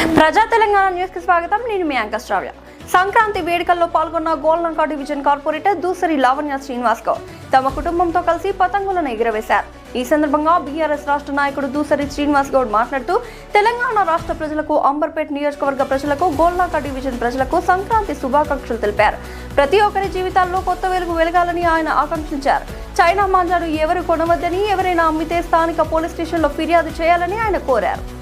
ప్రజా తెలంగాణ న్యూస్కి స్వాగతం. నేను మీ అంక శ్రావ్య. సంక్రాంతి వేడుకల్లో పాల్గొన్న గోల్నంక డివిజన్ కార్పొరేటర్ దూసరి లావణ్య శ్రీనివాస్ గౌడ్ తమ కుటుంబంతో కలిసి పతంగులను ఎగురవేశారు. ఈ సందర్భంగా బీఆర్ఎస్ రాష్ట్ర నాయకుడు దూసరి శ్రీనివాస్ గౌడ్ మాట్లాడుతూ తెలంగాణ రాష్ట్ర ప్రజలకు అంబర్పేట్ నియోజకవర్గ ప్రజలకు గోల్నాక డివిజన్ ప్రజలకు సంక్రాంతి శుభాకాంక్షలు తెలిపారు. ప్రతి ఒక్కరి జీవితాల్లో కొత్త వెలుగు వెలగాలని ఆయన ఆకాంక్షించారు. చైనా మాంజాను ఎవరు కొనవద్దని ఎవరైనా అమ్మితే స్థానిక పోలీస్ స్టేషన్లో ఫిర్యాదు చేయాలని ఆయన కోరారు.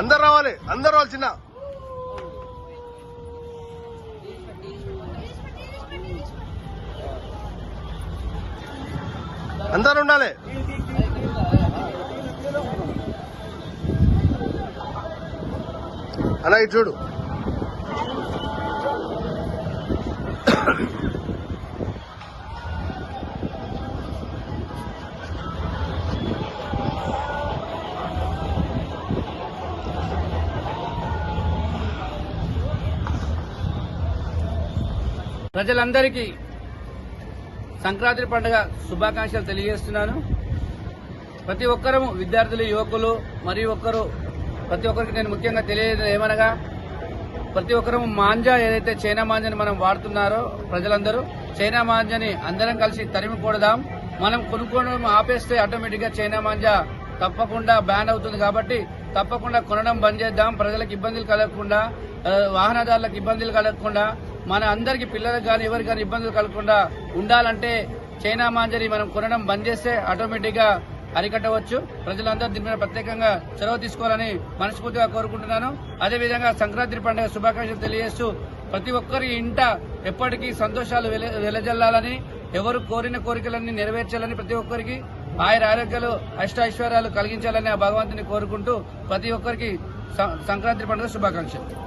అందరు రావాలి అందరు రావాలి చిన్న. అందరు ఉండాలి. అలా ఇటు చూడు. ప్రజలందరికీ సంక్రాంతి పండుగ శుభాకాంక్షలు తెలియజేస్తున్నాను. ప్రతి ఒక్కరూ విద్యార్థులు యువకులు మరియు ఒక్కరు ప్రతి ఒక్కరికి నేను ముఖ్యంగా తెలియజేది ఏమనగా ప్రతి ఒక్కరూ మాంజా ఏదైతే చైనా మాంజాని మనం వాడుతున్నారో ప్రజలందరూ చైనా మాంజాని అందరం కలిసి తరిమి కొడదాం. మనం కొనుక్కోవడం ఆపేస్తే ఆటోమేటిక్గా చైనా మాంజా తప్పకుండా బ్యాన్ అవుతుంది కాబట్టి తప్పకుండా కొనడం బంద్ చేద్దాం. ప్రజలకు ఇబ్బందులు కలగకుండా వాహనదారులకు ఇబ్బందులు కలగకుండా మన అందరికి పిల్లలకు కానీ ఎవరికి కానీ ఇబ్బందులు కలగకుండా ఉండాలంటే చైనా మాంజరి మనం కొనడం బంద్ చేస్తే ఆటోమేటిక్గా అరికట్టవచ్చు. ప్రజలందరూ దీని మీద ప్రత్యేకంగా చొరవ తీసుకోవాలని మనస్ఫూర్తిగా కోరుకుంటున్నాను. అదేవిధంగా సంక్రాంతి పండుగ శుభాకాంక్షలు తెలియజేస్తూ ప్రతి ఒక్కరి ఇంట ఎప్పటికీ సంతోషాలు వెల- వెలజల్లాలని ఎవరు కోరిన కోరికలన్నీ నెరవేర్చాలని ప్రతి ఒక్కరికి ఆయుర ఆరోగ్యాలు అష్టైశ్వర్యాలు కలిగించాలని ఆ భగవంతుని కోరుకుంటూ ప్రతి ఒక్కరికి సంక్రాంతి పండుగ శుభాకాంక్షలు.